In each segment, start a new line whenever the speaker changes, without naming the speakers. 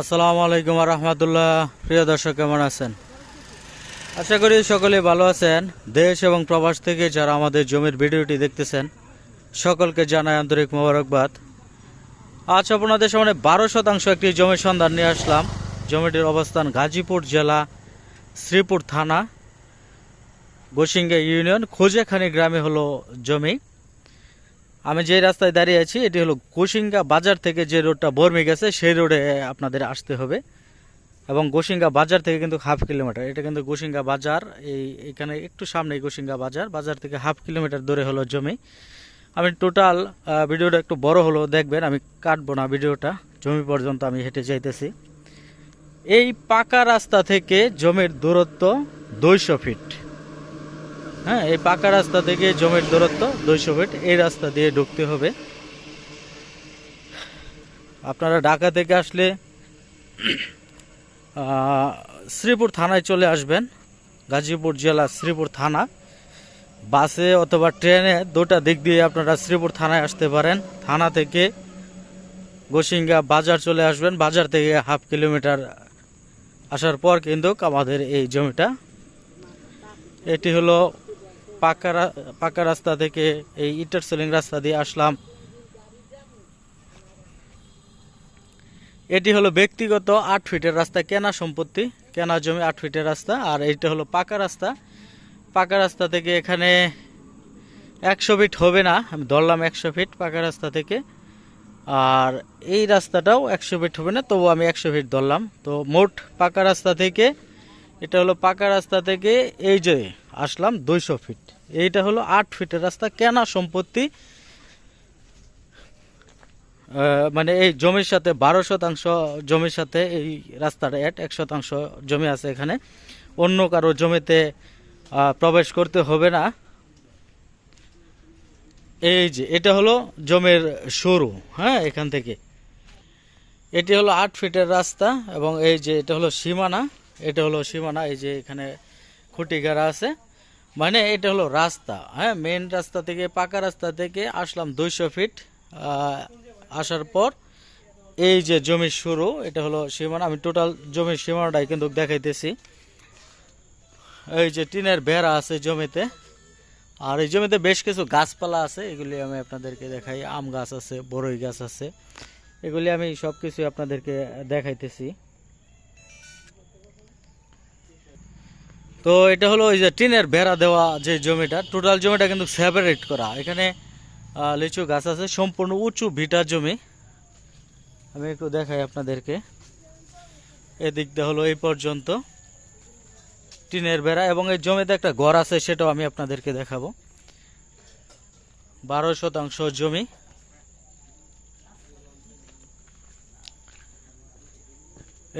আসসালামু আলাইকুম রহমতুল্লাহ। প্রিয় দর্শক, কেমন আছেন? আশা করি সকলে ভালো আছেন। দেশ এবং প্রবাস থেকে যারা আমাদের জমির ভিডিওটি দেখতেছেন, সকলকে জানাই আন্তরিক মোবারকবাদ। আজ আপনাদের সামনে বারো শতাংশ একটি জমির সন্ধান নিয়ে আসলাম। জমিটির অবস্থান গাজীপুর জেলা, শ্রীপুর থানা গোসিঙ্গা ইউনিয়ন, খোঁজেখানি গ্রামে হলো জমি। আমি যে রাস্তায় দাঁড়িয়ে আছি, এটি হলো গোসিঙ্গা বাজার থেকে যে রোডটা বর্মি গেছে, সেই রোডে আপনাদের আসতে হবে। এবং গোসিঙ্গা বাজার থেকে কিন্তু হাফ কিলোমিটার। এটা কিন্তু গোসিঙ্গা বাজার। এই, এখানে একটু সামনেই গোসিঙ্গা বাজার। বাজার থেকে হাফ কিলোমিটার দূরে হলো জমি। আমি টোটাল ভিডিওটা একটু বড় হলো, দেখবেন। আমি কাটবো না ভিডিওটা। জমি পর্যন্ত আমি হেঁটে যাইতেছি। এই পাকা রাস্তা থেকে জমির দূরত্ব দুইশো ফিট। হ্যাঁ এই পাকা রাস্তা থেকে জমির দূরত্ব দুইশো ফিট, এই রাস্তা দিয়ে ঢুকতে হবে। আপনারা ঢাকা থেকে আসলে শ্রীপুর থানায় চলে আসবেন। গাজীপুর জেলা শ্রীপুর থানা। বাসে অথবা ট্রেনে দুটা দিক দিয়ে আপনারা শ্রীপুর থানায় আসতে পারেন। থানা থেকে গোসিঙ্গা বাজার চলে আসবেন। বাজার থেকে হাফ কিলোমিটার আসার পর কিন্তু আমাদের এই জমিটা। এটি হলো পাকা পাকা রাস্তা থেকে এই ইটার সেলিং রাস্তা দিয়ে আসলাম। এটি হলো ব্যক্তিগত আট ফিটের রাস্তা, কেনা সম্পত্তি, কেনা জমি আট ফিটের রাস্তা, আর এইটা হলো পাকা রাস্তা। পাকা রাস্তা থেকে এখানে একশো ফিট হবে না, আমি ধরলাম একশো ফিট পাকা রাস্তা থেকে। আর এই রাস্তাটাও একশো ফিট হবে না তবু আমি একশো ফিট ধরলাম। তো মোট পাকা রাস্তা থেকে, এটা হলো পাকা রাস্তা থেকে এই যে আসলাম দুইশো ফিট। এইটা হলো আট ফিটের রাস্তা, কেনা সম্পত্তি মানে এই জমির সাথে বারো শতাংশ জমির সাথে এই রাস্তাটা অ্যাড এক শতাংশ জমি আছে এখানে। অন্য কারও জমিতে প্রবেশ করতে হবে না। এই যে, এটা হলো জমির শুরু হ্যাঁ এখান থেকে। এটি হলো আট ফিটের রাস্তা এবং এই যে, এটা হলো সীমানা, এটা হলো সীমানা, এই যে এখানে খুঁটি গাড়া আছে। মানে এটা হলো রাস্তা হ্যাঁ মেন রাস্তা থেকে, পাকা রাস্তা থেকে আসলাম দুইশো ফিট আসার পর এই যে জমির শুরু, এটা হলো সীমানা। আমি টোটাল জমির সীমানাটাই কিন্তু দেখাইতেছি। এই যে টিনের বেড়া আছে জমিতে। আর এই জমিতে বেশ কিছু গাছপালা আছে, এগুলি আমি আপনাদেরকে দেখাই। আম গাছ আছে বড়ই গাছ আছে। এগুলি আমি সব কিছু আপনাদেরকে দেখাইতেছি। তো এটা হলো ওই যে টিনের বেড়া দেওয়া যে জমিটা টোটাল জমিটা কিন্তু সেপারেট করা। এখানে লিচু গাছ আছে, সম্পূর্ণ উঁচু ভিটা জমি। আমি একটু দেখাই আপনাদেরকে। এদিকটা হলো এই পর্যন্ত টিনের বেড়া এবং এই জমিতে একটা ঘর আছে, সেটাও আমি আপনাদেরকে দেখাবো। বারো শতাংশ জমি।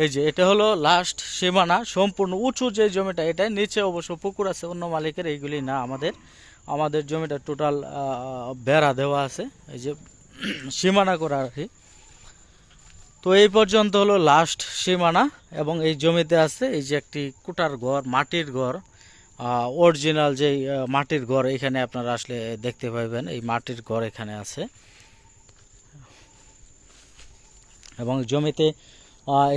এই যে, এটা হলো লাস্ট সীমানা, সম্পূর্ণ উঁচু যে জমিটা এটা নিচে অবশ্য পুকুর আছে, অন্য মালিকের এইগুলি না, আমাদের আমাদের জমিটা টোটাল বেড়া দেওয়া আছে, এই যে, সীমানা করা আর কি। তো এই পর্যন্ত হলো লাস্ট সীমানা, এবং এই জমিতে আছে, এই যে একটি কুটার ঘর, মাটির ঘর অরিজিনাল যে মাটির ঘর, এখানে আপনারা আসলে দেখতে পাবেন এই মাটির ঘর এখানে আছে। এবং জমিতে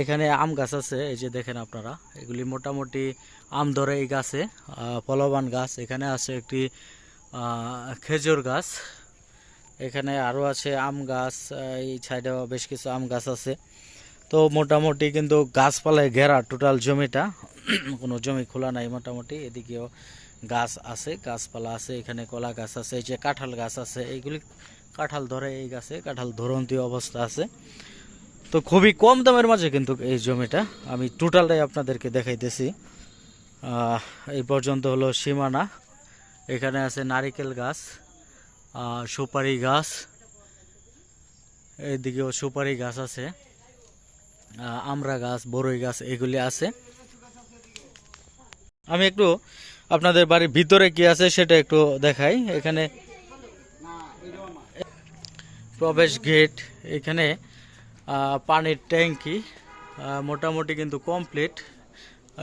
এখানে আম গাছ আছে, এই যে দেখেন আপনারা। এগুলি মোটামুটি আম ধরে এই গাছে ফলবান গাছ। এখানে আছে একটি খেজুর গাছ। এখানে আরও আছে আম গাছ এই সাইডেও বেশ কিছু আম গাছ আছে। তো মোটামুটি কিন্তু গাছপালায় ঘেরা টোটাল জমিটা। কোনো জমি খোলা নাই মোটামুটি, এদিকেও গাছ আছে, গাছপালা আছে, এখানে কলা গাছ আছে, এই যে কাঁঠাল গাছ আছে। এইগুলি কাঁঠাল ধরে এই গাছে, কাঁঠাল ধরন্তি অবস্থা আছে। তো খুবই কম দামের মাঝে কিন্তু এই জমিটা আমি টোটালটাই আপনাদেরকে দেখাইতেছি। এই পর্যন্ত হলো সীমানা। এখানে আছে নারিকেল গাছ সুপারি গাছ, এইদিকেও সুপারি গাছ আছে আমরা গাছ বড়ই গাছ, এগুলি আছে। আমি একটু আপনাদের বাড়ির ভিতরে কি আছে সেটা একটু দেখাই। এখানে প্রবেশ গেট এখানে পানির ট্যাঙ্কি মোটামুটি কিন্তু কমপ্লিট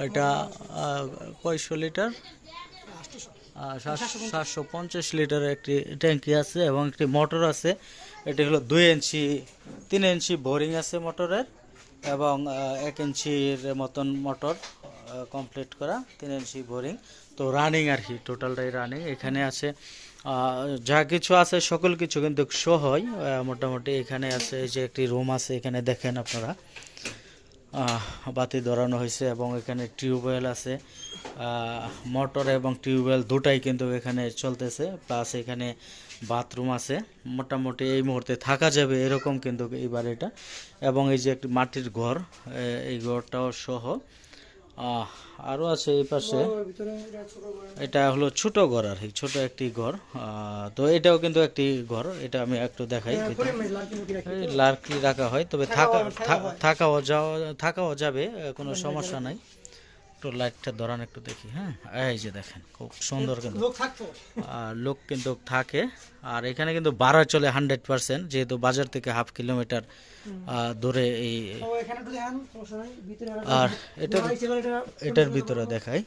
এটা কয়শো লিটার? সাতশো পঞ্চাশ লিটারের একটি ট্যাঙ্কি আছে এবং একটি মোটর আছে। এটি হলো দুই ইঞ্চি, তিন ইঞ্চি বোরিং আছে মোটরের এবং এক ইঞ্চির মতন মোটর কমপ্লিট করা, তিন ইঞ্চি বোরিং। তো রানিং আর কি টোটালটাই রানিং এখানে আছে যা কিছু আছে, সকল কিছু কিন্তু শো হয়। মোটামুটি এখানে আছে যে একটি রুম আছে, এখানে দেখেন আপনারা। বাতি ধরানো হয়েছে এবং এখানে টিউবওয়েল আছে। মোটর এবং টিউবওয়েল দুটাই কিন্তু এখানে চলতেছে প্লাস এখানে বাথরুম আছে। মোটামুটি এই মুহূর্তে থাকা যাবে, এরকম কিন্তু এই বাড়িটা এবং এই যে একটি মাটির ঘর এই ঘরটাও সহ। আরও আছে এই পাশে। এটা হলো ছোট ঘর আর কি ছোট একটি ঘর। তো এটাও কিন্তু একটি ঘর এটা আমি একটু দেখাই। ভিতরে। লার্কি রাখা। হয় তবে থাকা থাকাও যাওয়া থাকাও যাবে কোনো সমস্যা নাই। একটু লাইটটা ধরান একটু দেখি হ্যাঁ? এই যে দেখেন খুব সুন্দর কিন্তু। আর লোক কিন্তু থাকে আর এখানে কিন্তু ভাড়া চলে হান্ড্রেড পার্সেন্ট যেহেতু বাজার থেকে হাফ কিলোমিটার দূরে এই আর এটার এটার ভিতরে দেখাই।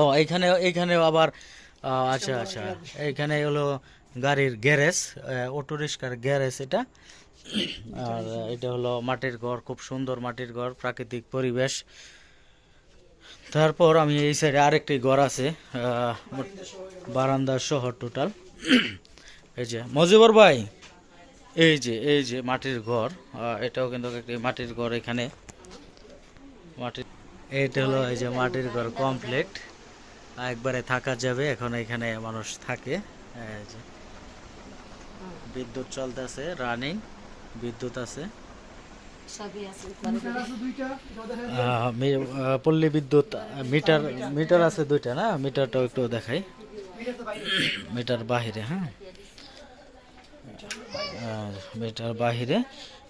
ও এইখানে এইখানেও আবার আচ্ছা আচ্ছা এইখানে হলো গাড়ির গ্যারেজ অটো রিক্সার গ্যারেজ এটা। আর এটা হলো মাটির ঘর খুব সুন্দর মাটির ঘর প্রাকৃতিক পরিবেশ। তারপর আমি এই সাইডে আরেকটি ঘর আছে বারান্দা শহর টোটাল এই যে, মজিবর ভাই, এই যে এই যে মাটির ঘর এটাও কিন্তু একটি মাটির ঘর এখানে। মাটির এইটা হলো এই যে মাটির ঘর কমপ্লিট একবারে থাকা যাবে, এখন এখানে মানুষ থাকে। বিদ্যুৎ চলতেছে রানিং বিদ্যুৎ আছে। পল্লী বিদ্যুৎ মিটার মিটার আছে দুইটা না? মিটারটাও একটু দেখাই। মিটার বাহিরে হ্যাঁ? মিটার বাহিরে।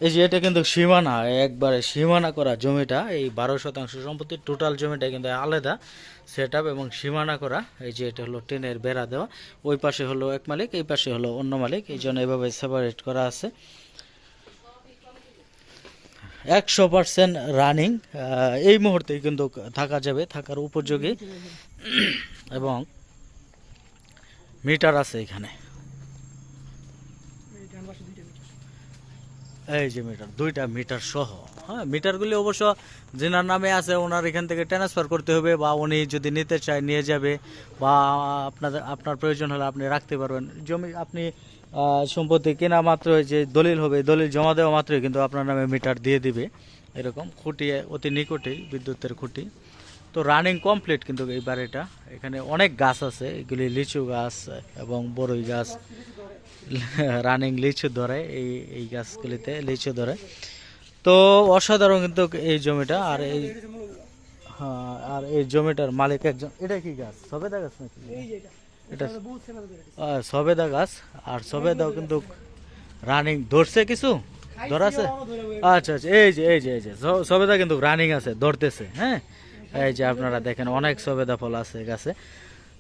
এই যে এটা কিন্তু সীমানা একবারে সীমানা করা জমিটা এই বারো শতাংশ সম্পত্তি টোটাল জমিটা কিন্তু আলাদা সেট এবং সীমানা করা। এই যে এটা হলো টিনের বেড়া দেওয়া। ওই পাশে হলো এক মালিক এই পাশে হলো অন্য মালিক। এই জন্য এভাবে সেপারেট করা আছে। একশো পার্সেন্ট রানিং এই মুহূর্তে কিন্তু থাকা যাবে, থাকার উপযোগী। এবং মিটার আছে এখানে। এই যে মিটার দুইটা মিটার সহ। হ্যাঁ মিটারগুলি অবশ্য যেনার নামে আছে, ওনার এখান থেকে ট্রান্সফার করতে হবে বা উনি যদি নিতে চায়, নিয়ে যাবে বা আপনাদের, আপনার প্রয়োজন হলে আপনি রাখতে পারবেন। জমি, আপনি সম্পত্তি কেনা মাত্র যে দলিল হবে দলিল জমা দেওয়া মাত্রই কিন্তু আপনার নামে মিটার দিয়ে দিবে। এরকম খুঁটি, অতি নিকটেই বিদ্যুতের খুঁটি। তো রানিং কমপ্লিট কিন্তু এই বাড়িটা এখানে অনেক গাছ আছে, এগুলি লিচু গাছ এবং বড়ই গাছ। রানিং লিচু ধরে, এই এই গাছগুলিতে লিচু ধরে। তো অসাধারণ কিন্তু এই জমিটা, আর এই হ্যাঁ আর এই জমিটার মালিক একজন। এটা কি গাছ? সবেদা গাছ নাকি? এটা সবেদা গাছ আর সবেদাও কিন্তু রানিং ধরছে কিছু? ধরাছে আচ্ছা আচ্ছা এই যে এই যে এই যে সবেদা কিন্তু রানিং আছে ধরতেছে হ্যাঁ? এই যে আপনারা দেখেন অনেক সবেদা ফল আছে গাছে।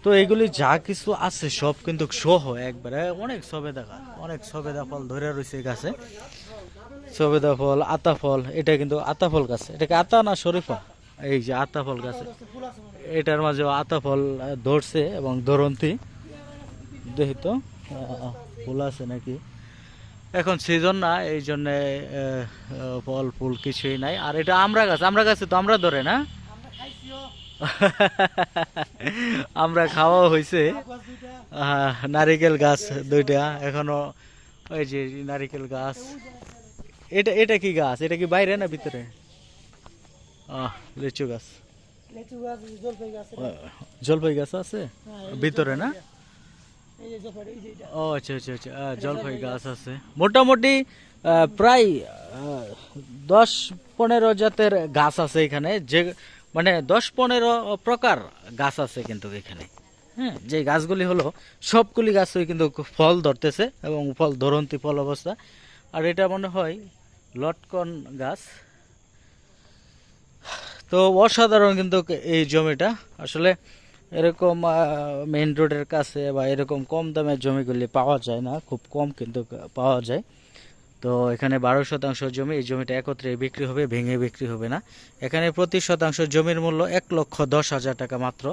তো এইগুলি যা কিছু আছে সব কিন্তু সহ একবারে অনেক সবেদা গাছ অনেক সবেদা ফল ধরে রয়েছে গাছে। সবেদা ফল আতা ফল এটা কিন্তু আতা ফল গাছ। এটাকে আতা না শরীফা? এই যে আতা ফল গাছে। এটার মাঝে আতা ফল ধরছে এবং ধরন্তি। দেখি তো ফুল আছে নাকি? এখন সিজন না এই জন্যে ফল ফুল কিছুই নাই। আর এটা আমরা গাছ আমরা গাছে তো আমরা ধরে না? আমরা খাওয়া হয়েছে নারিকেল গাছ দুইটা এখনও ওই যে নারিকেল গাছ। এটা এটা কি গাছ? এটা কি বাইরে না ভিতরে? আহ লিচু গাছ।
জলপাই গাছ
আহ, জলপাই গাছ আছে? ভিতরে না? ও আচ্ছা আচ্ছা আচ্ছা। জলপাই গাছ আছে। মোটামুটি প্রায় দশ পনেরো জাতের গাছ আছে এখানে। যে মানে দশ পনেরো প্রকার গাছ আছে কিন্তু এখানে। হ্যাঁ যে গাছগুলি হলো, সবগুলি গাছই কিন্তু ফল ধরতেছে এবং ফল ধরন্তি ফল অবস্থা। আর এটা মনে হয় লটকন গাছ। তো অসাধারণ কিন্তু এই জমিটা। আসলে এরকম মেইন রোডের কাছে বা এরকম কম দামের জমিগুলি পাওয়া যায় না, খুব কম কিন্তু পাওয়া যায়। তো এখানে বারো শতাংশ জমি, এই জমিটা একত্রে বিক্রি হবে, ভেঙে বিক্রি হবে না। এখানে প্রতি শতাংশ জমির মূল্য এক লক্ষ দশ হাজার টাকা মাত্র।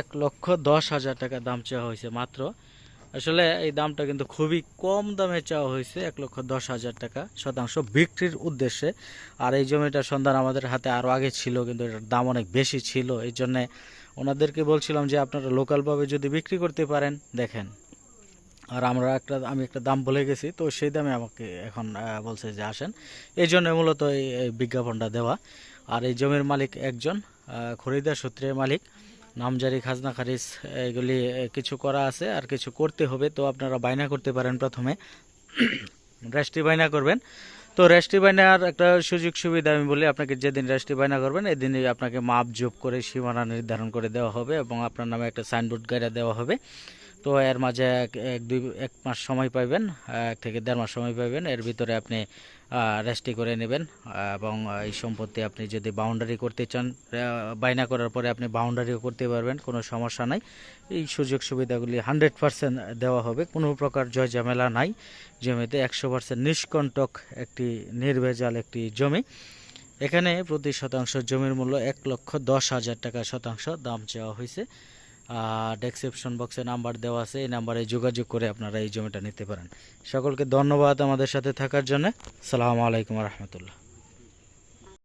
এক লক্ষ দশ হাজার টাকা দাম চাওয়া হয়েছে মাত্র। আসলে এই দামটা কিন্তু খুবই কম দামে চাওয়া হয়েছে, এক লক্ষ দশ হাজার টাকা শতাংশ বিক্রির উদ্দেশ্যে। আর এই জমিটা সন্ধান আমাদের হাতে আরও আগে ছিল, কিন্তু এটার দাম অনেক বেশি ছিল, এই জন্যে ওনাদেরকে বলছিলাম যে আপনারা লোকালভাবে যদি বিক্রি করতে পারেন, দেখেন। আর আমরা একটা, আমি একটা দাম বলে গেছি, তো সেই দামে আমাকে এখন বলছে যে আসেন। এই জন্য মূলত এই বিজ্ঞাপনটা দেওয়া। আর এই জমির মালিক একজন খরিদার সূত্রে মালিক, নামজারি, খাজনা, খারিজ, এগুলি কিছু করা আছে আর কিছু করতে হবে। তো আপনারা বায়না করতে পারেন প্রথমে। রেস্ট্রি বায়না করবেন। তো রেস্টি বায়নার একটা সুযোগ সুবিধা আমি বলি, আপনাকে যেদিন রেস্টি বায়না করবেন, এদিনই আপনাকে মাপ জোপ করে সীমানা নির্ধারণ করে দেওয়া হবে এবং আপনার নামে একটা সাইনবোর্ড গাড়ি দেওয়া হবে। তো এর মাঝে এক এক, দুই, এক মাস সময় পাইবেন, এক থেকে দেড় মাস সময় পাইবেন। এর ভিতরে আপনি রেস্টি করে নেবেন, এবং এই সম্পত্তি আপনি যদি বাউন্ডারি করতে চান বাইনা করার পরে আপনি বাউন্ডারিও করতে পারবেন, কোনো সমস্যা নাই। এই সুযোগ সুবিধাগুলি হান্ড্রেড পার্সেন্ট দেওয়া হবে, কোনো প্রকার জয় ঝামেলা নাই। জমিতে একশো পার্সেন্ট নিষ্কণ্টক একটি নির্ভেজাল একটি জমি। এখানে প্রতি শতাংশ জমির মূল্য এক লক্ষ দশ হাজার টাকা শতাংশ দাম চাওয়া হয়েছে ডেসক্রিপশন বক্সে নাম্বার দেওয়া আছে, এই নাম্বারে যোগাযোগ করে আপনারা এই জমিটা নিতে পারেন। সকলকে ধন্যবাদ আমাদের সাথে থাকার জন্য। সালামু আলাইকুম রহমতুল্লাহ।